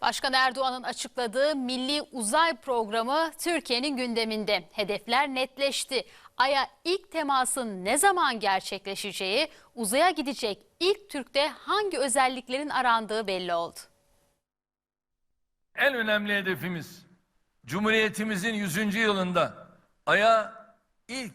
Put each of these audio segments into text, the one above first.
Başkan Erdoğan'ın açıkladığı Milli Uzay Programı Türkiye'nin gündeminde. Hedefler netleşti. Ay'a ilk temasın ne zaman gerçekleşeceği, uzaya gidecek ilk Türk'te hangi özelliklerin arandığı belli oldu. En önemli hedefimiz Cumhuriyetimizin 100. yılında Ay'a ilk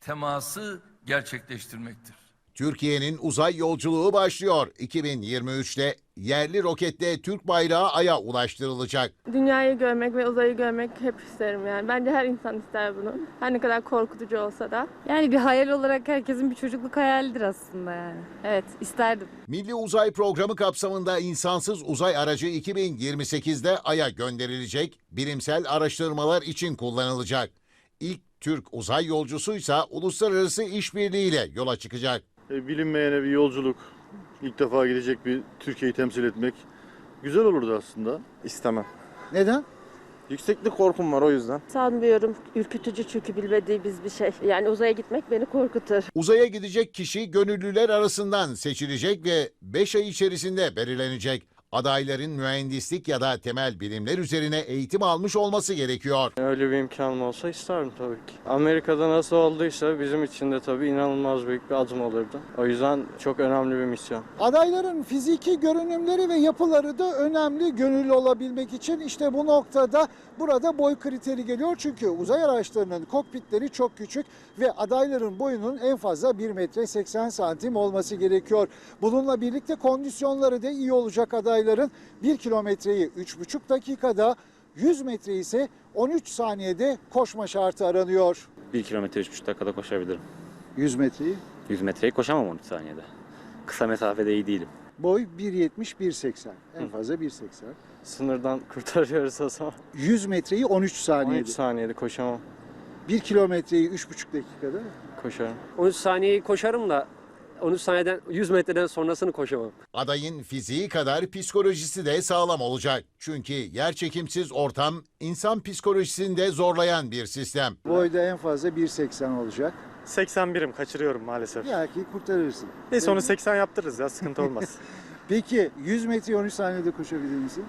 teması gerçekleştirmektir. Türkiye'nin uzay yolculuğu başlıyor. 2023'te yerli roketle Türk bayrağı Ay'a ulaştırılacak. Dünyayı görmek ve uzayı görmek hep isterim yani. Bence her insan ister bunu. Her ne kadar korkutucu olsa da. Yani bir hayal olarak herkesin bir çocukluk hayalidir aslında yani. Evet isterdim. Milli Uzay Programı kapsamında insansız uzay aracı 2028'de Ay'a gönderilecek, bilimsel araştırmalar için kullanılacak. İlk Türk uzay yolcusuysa uluslararası işbirliğiyle yola çıkacak. E, bilinmeyene bir yolculuk, ilk defa gidecek bir Türkiye'yi temsil etmek güzel olurdu aslında. İstemem. Neden? Yükseklik korkum var o yüzden. Sanmıyorum. Ürkütücü çünkü bilmediğimiz bir şey. Yani uzaya gitmek beni korkutur. Uzaya gidecek kişi gönüllüler arasından seçilecek ve 5 ay içerisinde belirlenecek. Adayların mühendislik ya da temel bilimler üzerine eğitim almış olması gerekiyor. Öyle bir imkanım olsa isterdim tabii ki. Amerika'da nasıl olduysa bizim için de tabii inanılmaz büyük bir adım olurdu. O yüzden çok önemli bir misyon. Adayların fiziki görünümleri ve yapıları da önemli gönüllü olabilmek için işte bu noktada burada boy kriteri geliyor. Çünkü uzay araçlarının kokpitleri çok küçük ve adayların boyunun en fazla 1 metre 80 santim olması gerekiyor. Bununla birlikte kondisyonları da iyi olacak adayların 1 kilometreyi 3,5 dakikada 100 metre ise 13 saniyede koşma şartı aranıyor. 1 kilometre 3,5 dakikada koşabilirim. 100 metreyi 100 metreyi koşamam 13 saniyede. Kısa mesafede iyi değilim. boy 1.70 1.80 en fazla 1.80. Sınırdan kurtarıyoruz o zaman. 100 metreyi 13 saniyede. 13 saniyede koşamam. 1 kilometreyi 3,5 dakikada. Koşarım. 13 saniyeyi koşarım da 13 saniyeden 100 metreden sonrasını koşamam. Adayın fiziği kadar psikolojisi de sağlam olacak. Çünkü yerçekimsiz ortam insan psikolojisini de zorlayan bir sistem. Boyda en fazla 1.80 olacak. 81'im kaçırıyorum maalesef. Belki kurtarırsın. Neyse onu 80 yaptırırız ya sıkıntı olmaz. Peki 100 metreyi 13 saniyede koşabilir misin?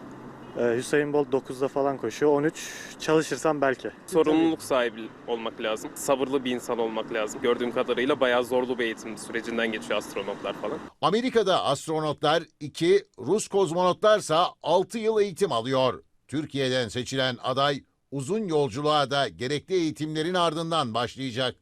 Ee, Hüseyin Bolt 9'da falan koşuyor. 13 çalışırsam belki. Sorumluluk sahibi olmak lazım. Sabırlı bir insan olmak lazım. Gördüğüm kadarıyla bayağı zorlu bir eğitim sürecinden geçiyor astronotlar falan. Amerika'da astronotlar 2, Rus kozmonotlarsa 6 yıl eğitim alıyor. Türkiye'den seçilen aday uzun yolculuğa da gerekli eğitimlerin ardından başlayacak.